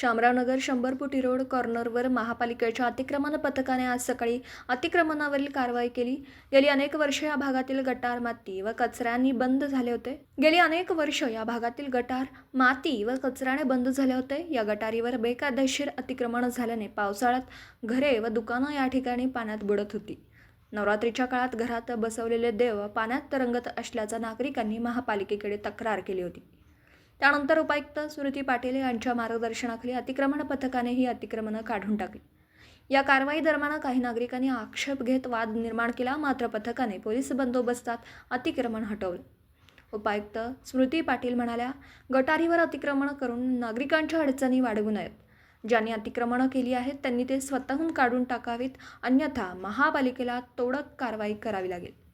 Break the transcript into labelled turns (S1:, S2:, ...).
S1: शामरावनगर शंभर फुटी रोड कॉर्नरवर महापालिकेच्या अतिक्रमण पथकाने आज सकाळी अतिक्रमणावरील कारवाई केली. गेली अनेक वर्षे या भागातील गटार माती व कचऱ्यांनी बंद झाले होते. गेली अनेक वर्ष या भागातील गटार माती व कचऱ्याने बंद झाले होते. या गटारीवर बेकायदेशीर अतिक्रमण झाल्याने पावसाळ्यात घरे व दुकानं या ठिकाणी पाण्यात बुडत होती. नवरात्रीच्या काळात घरात बसवलेले देव पाण्यात तरंगत असल्याचा नागरिकांनी महापालिकेकडे तक्रार केली होती. त्यानंतर उपायुक्त स्मृती पाटील यांच्या मार्गदर्शनाखाली अतिक्रमण पथकाने ही अतिक्रमणं काढून टाकली. या कारवाई दरम्यान काही नागरिकांनी आक्षेप घेत वाद निर्माण केला मात्र पथकाने पोलीस बंदोबस्तात अतिक्रमण हटवलं. उपायुक्त स्मृती पाटील म्हणाल्या गटारीवर अतिक्रमण करून नागरिकांच्या अडचणी वाढवू नयेत. ज्यांनी अतिक्रमणं केली आहेत त्यांनी ते स्वतःहून काढून टाकावीत अन्यथा महापालिकेला तोडक कारवाई करावी लागेल.